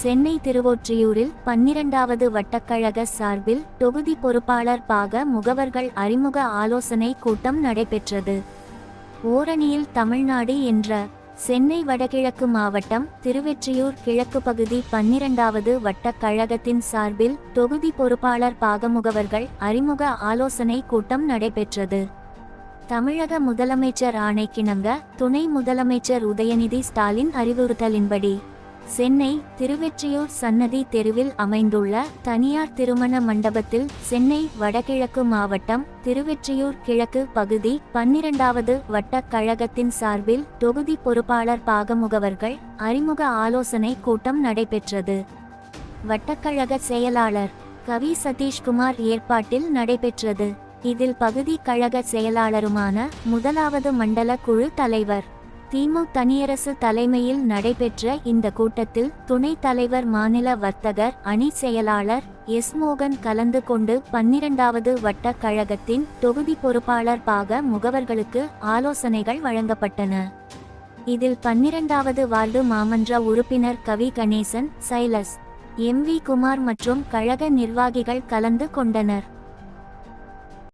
சென்னை திருவொற்றியூரில் பன்னிரண்டாவது வட்டக்கழக சார்பில் தொகுதி பொறுப்பாளர் பாக முகவர்கள் அறிமுக ஆலோசனை கூட்டம் நடைபெற்றது. ஓரணியில் தமிழ்நாடு என்ற சென்னை வடகிழக்கு மாவட்டம் திருவெற்றியூர் கிழக்கு பகுதி பன்னிரண்டாவது வட்டக்கழகத்தின் சார்பில் தொகுதி பொறுப்பாளர் பாகமுகவர்கள் அறிமுக ஆலோசனை கூட்டம் நடைபெற்றது. தமிழக முதலமைச்சர் ஆணைக்கிணங்க துணை முதலமைச்சர் உதயநிதி ஸ்டாலின் அறிவுறுத்தலின்படி சென்னை திருவெற்றியூர் சன்னதி தெருவில் அமைந்துள்ள தனியார் திருமண மண்டபத்தில் சென்னை வடகிழக்கு மாவட்டம் திருவெற்றியூர் கிழக்கு பகுதி பன்னிரண்டாவது வட்டக்கழகத்தின் சார்பில் தொகுதி பொறுப்பாளர் பாகமுகவர்கள் அறிமுக ஆலோசனை கூட்டம் நடைபெற்றது. வட்டக்கழக செயலாளர் கவி சதீஷ்குமார் ஏற்பாட்டில் நடைபெற்றது. இதில் பகுதி கழக செயலாளருமான முதலாவது மண்டல குழு தலைவர் திமு தனியரசு தலைமையில் நடைபெற்ற இந்த கூட்டத்தில் துணைத் தலைவர் மாநில வர்த்தகர் அணி செயலாளர் எஸ் மோகன் கலந்து கொண்டு பன்னிரண்டாவது வட்ட கழகத்தின் தொகுதி பொறுப்பாளர் பாக முகவர்களுக்கு ஆலோசனைகள் வழங்கப்பட்டன. இதில் பன்னிரண்டாவது வார்டு மாமன்ற உறுப்பினர் Kavi Ganesan Silas M V Kumar மற்றும் கழக நிர்வாகிகள் கலந்து கொண்டனர்.